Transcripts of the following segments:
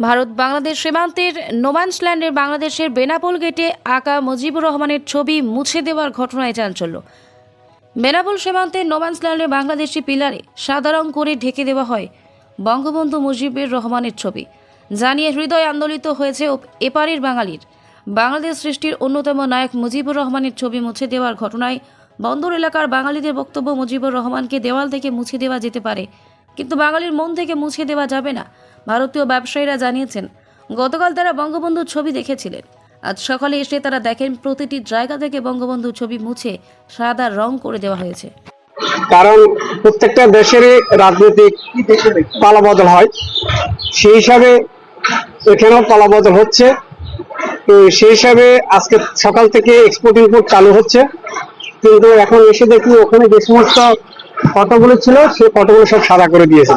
ভারত বাংলাদেশ সীমান্তের নোম্যান্সল্যান্ডের বাংলাদেশের বেনাপোল গেটে আঁকা মুজিবুর রহমানের ছবি মুছে দেওয়ার ঘটনায় চাঞ্চল্য। বেনাপোল সীমান্তের নোম্যান্সল্যান্ডে বাংলাদেশি পিলারে সাদা রং করে ঢেকে দেওয়া হয় বঙ্গবন্ধু মুজিবুর রহমানের ছবি। জানিয়ে হৃদয় আন্দোলিত হয়েছে এপারের বাঙালির। বাংলাদেশ সৃষ্টির অন্যতম নায়ক মুজিবুর রহমানের ছবি মুছে দেওয়ার ঘটনায় বন্দর এলাকার বাঙালিদের বক্তব্য মুজিবুর রহমানকে দেওয়াল থেকে মুছে দেওয়া যেতে পারে। কিন্তু বাঙালির মন থেকে মুছে দেওয়া যাবে না। ভারতীয় ব্যবসায়ীরা জানিয়েছেন, গতকাল তারা বঙ্গবন্ধুর ছবি দেখেছিলেন। আজ সকালে এসে তারা দেখেন প্রতিটি জায়গা থেকে বঙ্গবন্ধুর ছবি মুছে সাদা রং করে দেওয়া হয়েছে। কারণ প্রত্যেকটা দেশেরই রাজনৈতিক পালাবদল হয়। সেই হিসাবে এখানেও পালাবদল হচ্ছে। তো সেই হিসাবে আজকে সকাল থেকে এক্সপোর্ট ইম্পোর্ট চালু হচ্ছে। কিন্তু এখন এসে দেখি ওখানে যে সমস্ত ফটোগুলো ছিল, সেই ফটোগুলো সব সাদা করে দিয়েছে।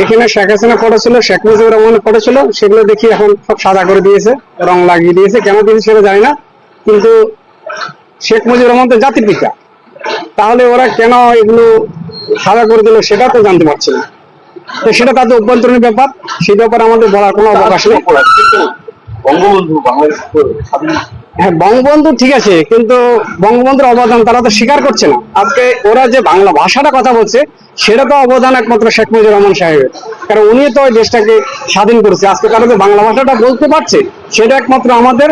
এখানে শেখ হাসিনা ফটো ছিল, শেখ মুজিবুর রহমানের ফটো ছিল, সেগুলো দেখি এখন সব সাদা করে দিয়েছে, রং লাগিয়ে দিয়েছে, কেন দিয়েছে সেটা জানি না, কিন্তু শেখ মুজিবুর রহমান তো জাতির পিতা। তাহলে ওরা কেন এগুলো সাদা করে দিল সেটা তো জানতে পারছি না। তো সেটা তাদের অভ্যন্তরীণ ব্যাপার, সেই ব্যাপারে আমাদের বলার কোনো অবকাশ নেই। বঙ্গবন্ধু বাংলাদেশ হ্যাঁ বঙ্গবন্ধু ঠিক আছে কিন্তু বঙ্গবন্ধুর অবদান তারা তো স্বীকার করছে না। আজকে ওরা যে বাংলা ভাষাটা কথা বলছে সেটা তো অবদান একমাত্র শেখ মুজিবুর রহমান সাহেবের। কারণ উনি তো ওই দেশটাকে স্বাধীন করেছে। আজকে তারা যে বাংলা ভাষাটা বলতে পারছে সেটা একমাত্র আমাদের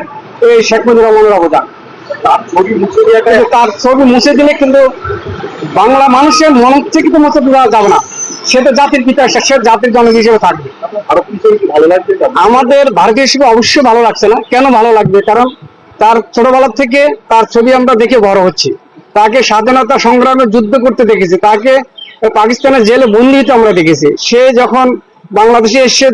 এই শেখ মুজিবুর রহমানের অবদান। তার ছবি মুছে দিলে কিন্তু বাংলা মানুষের মন থেকে তো মুছে দেওয়া যাবে না। সে তো জাতির পিতা সে জাতির জনক হিসেবে থাকবে। আমাদের ভারতীয় হিসেবে অবশ্যই ভালো লাগছে না। কেন ভালো লাগবে? কারণ তার ছোটবেলা থেকে তার ছবি আমরা দেখে বড় হচ্ছি। তাকে স্বাধীনতা সংগ্রামে যুদ্ধ করতে দেখেছি। তাকে পাকিস্তানের জেলে বন্দি হতে আমরা দেখেছি। সে যখন বাংলাদেশে এসে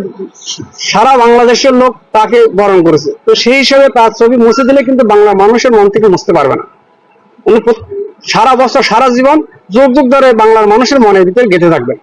সারা বাংলাদেশের লোক তাকে বরণ করেছে। তো সেই হিসেবে তার ছবি মুছে দিলে কিন্তু বাংলা মানুষের মন থেকে মুছতে পারবে না। উনি সারা বছর, সারা জীবন যুগ যুগ ধরে বাংলার মানুষের মনের ভিতরে গেঁথে থাকবেন।